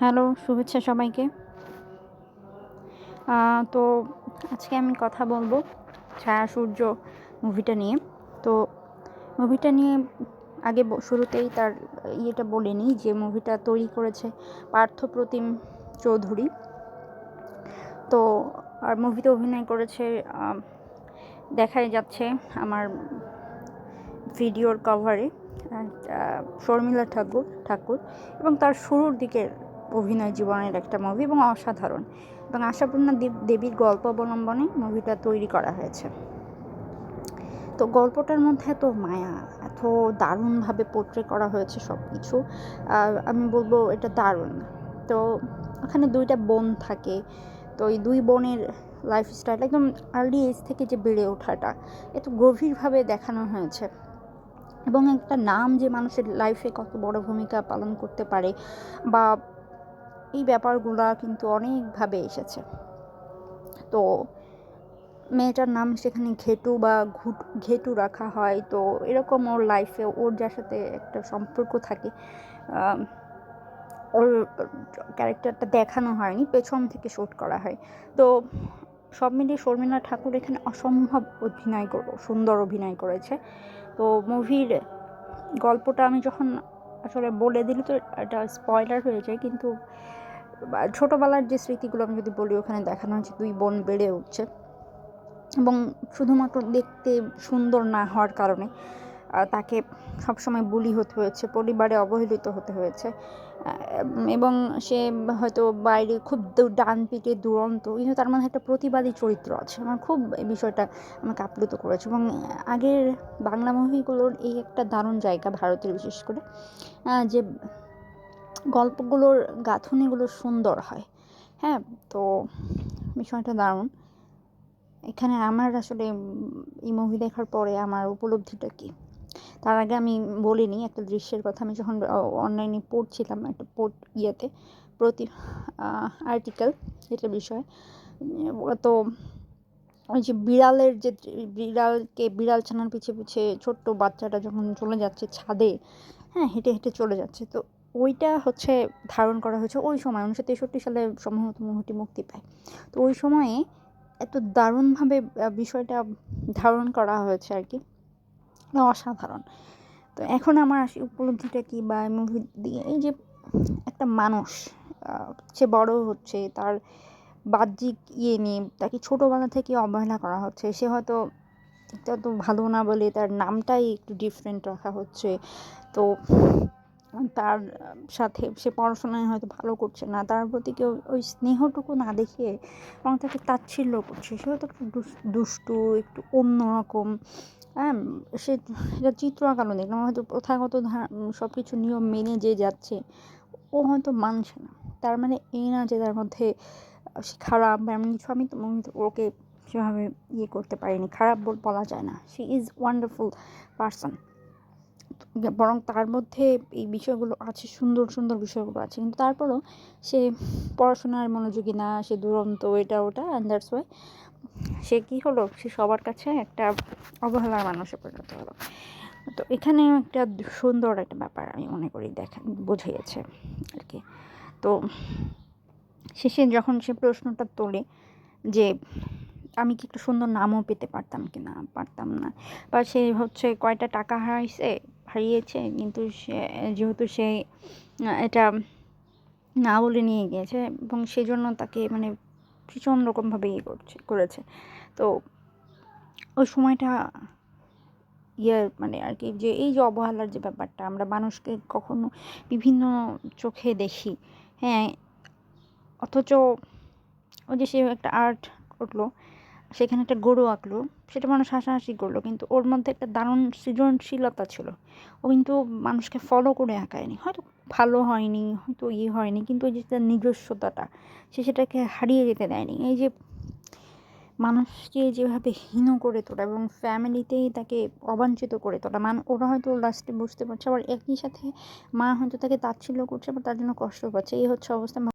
Hello, শুভেচ্ছা সবাইকে। তো আজকে আমি কথা বলব ছায়া সূর্য মুভিটা নিয়ে। তো মুভিটা নিয়ে আগে শুরুতেই তার ইয়েটা বলে নিই যে মুভিটা তৈরি করেছে পার্থ প্রতিম চৌধুরী। তো আর মুভিতে অভিনয় করেছে দেখাই যাচ্ছে আমার ভিডিওর কভারে শর্মিলা ঠাকুর ঠাকুর। এবং তার শুরুর দিকের অভিনয় জীবনের একটা মুভি এবং অসাধারণ। এবং আশাপূর্ণা দেব- দেবীর গল্প অবলম্বনে মুভিটা তৈরি করা হয়েছে। তো গল্পটার মধ্যে এত মায়া, এত দারুণভাবে পোট্রে করা হয়েছে সব কিছু আমি বলব এটা দারুণ। তো ওখানে দুইটা বোন থাকে, তো এই দুই বোনের লাইফস্টাইল একদম আর্লি এজ থেকে যে বেড়ে ওঠাটা, এত গভীরভাবে দেখানো হয়েছে। এবং একটা নাম যে মানুষের লাইফে কত বড় ভূমিকা পালন করতে পারে, বা এই ব্যাপারগুলো কিন্তু অনেকভাবে এসেছে। তো মেয়েটার নাম সেখানে ঘেটু বা ঘুট, ঘেটু রাখা হয়। তো এরকম ওর লাইফে ওর যার সাথে একটা সম্পর্ক থাকে ওর ক্যারেক্টারটা দেখানো হয়নি, পেছন থেকে শ্যুট করা হয়। তো সব মিলিয়ে শর্মিলা ঠাকুর এখানে অসম্ভব অভিনয় সুন্দর অভিনয় করেছে। তো মুভির গল্পটা আমি যখন আসলে বলে দিলে তো এটা স্পয়লার হয়ে যায়, কিন্তু ছোটোবেলার যে স্মৃতিগুলো আমি যদি বলি, ওখানে দেখানো হয়েছে দুই বোন বেড়ে উঠছে। এবং শুধুমাত্র দেখতে সুন্দর না হওয়ার কারণে তাকে সবসময় বুলি হতে হয়েছে, পরিবারে অবহেলিত হতে হয়েছে। এবং সে হয়তো বাইরে খুব ডান পিটে দুরন্ত, কিন্তু তার মধ্যে একটা প্রতিবাদী চরিত্র আছে। আমার খুব এই বিষয়টা আমাকে আপ্লুত করেছে। এবং আগের বাংলা মুভিগুলোর এই একটা দারুণ জায়গা ভারতের বিশেষ করে যে গল্পগুলোর গাঁথনিগুলো সুন্দর হয়। হ্যাঁ তো বিষয়টা দারুণ। এখানে আমার আসলে এই মুভি দেখার পরে আমার উপলব্ধিটা কি? তার আগে আমি বলিনি, একটা দৃশ্যের কথা আমি যখন অনলাইনে পড়ছিলাম একটা পোর্ট ইয়েতে, প্রতি আর্টিকেল এটা বিষয় তো ওই যে বিড়ালের যে বিড়ালকে, বিড়াল ছানার পিছে পিছে ছোট্ট বাচ্চাটা যখন চলে যাচ্ছে ছাদে হ্যাঁ হেঁটে হেঁটে চলে যাচ্ছে, তো ওইটা হচ্ছে ধারণ করা হয়েছে ওই সময়, উনিশশো তেষট্টি সালে সম্ভবত মুভিটি মুক্তি পায়। তো ওই সময়ে এত দারুণভাবে বিষয়টা ধারণ করা হয়েছে আর কি। অসাধারণ। তো এখন আমার আসি উপলব্ধিটা কি বা মুভি দিয়ে এই যে একটা মানুষ সে বড় হচ্ছে, তার বাহ্যিক ইয়ে নিয়ে তাকে ছোটোবেলা থেকে অবহেলা করা হচ্ছে, সে হয়তো এটা তো ভালো না বলে তার নামটাই একটু ডিফারেন্ট রাখা হচ্ছে। তো তার সাথে সে পড়াশোনায় হয়তো ভালো করছে না, তার প্রতি কেউ ওই স্নেহটুকু না দেখিয়ে এবং তাকে তাচ্ছিল্য করছে, সে হয়তো একটু দুষ্টু, একটু অন্যরকম। হ্যাঁ সে এটা চিত্র আঁকানো দেখলাম। হয়তো প্রথাগত সব কিছু নিয়ম মেনে যে যাচ্ছে, ও হয়তো মানছে না। তার মানে এই না যে তার মধ্যে সে খারাপ বা এমন কিছু আমি ওকে সেভাবে ইয়ে করতে পারিনি। খারাপ বল, বলা যায় না। শি ইজ ওয়ান্ডারফুল পার্সন বরং তার মধ্যে এই বিষয়গুলো আছে, সুন্দর সুন্দর বিষয়গুলো আছে। কিন্তু তারপরও সে পড়াশোনার মনোযোগী না, সে দুরন্ত, এটা, ওটা অ্যান্ড দ্যাটস ওয়াই সে কী হলো? সে সবার কাছে একটা অবহেলার মানুষে পরিণত হলো। তো এখানে একটা সুন্দর একটা ব্যাপার আমি মনে করি দেখা বুঝিয়েছে আর কি। তো শেষে যখন সে প্রশ্নটা তোলে যে আমি কি একটু সুন্দর নামও পেতে পারতাম কি না, পারতাম না, বা সে হচ্ছে কয়টা টাকা হারাইছে, হারিয়েছে, কিন্তু সে, যেহেতু সে এটা না বলে নিয়ে গিয়েছে এবং সেজন্য তাকে মানে ভীষণ রকমভাবে ইয়ে করছে, করেছে। তো ওই সময়টা ইয়ে মানে আর কি, যে এই যে অবহেলার যে ব্যাপারটা, আমরা মানুষকে কখনো বিভিন্ন চোখে দেখি হ্যাঁ অথচ ওই যে সে একটা আর্ট করল সেখানে একটা গরু আঁকলো। সেটা মানুষ হাসাহাসি করল, কিন্তু ওর মধ্যে একটা দারুণ সৃজনশীলতা ছিল। ও কিন্তু মানুষকে ফলো করে আঁকায়নি। হয়তো ভালো হয়নি, হয়তো ইয়ে হয়নি, কিন্তু ওই যে তার নিজস্বতাটা, সে সেটাকে হারিয়ে যেতে দেয়নি। এই যে মানুষকে যেভাবে হীন করে তোলা এবং ফ্যামিলিতেই তাকে অবাঞ্ছিত করে তোলা, মান ওরা হয়তো লাস্টে বুঝতে পারছে, আবার একই সাথে মা হয়তো তাকে তাচ্ছিল্য করছে বা তার জন্য কষ্ট পাচ্ছে। এই হচ্ছে অবস্থা।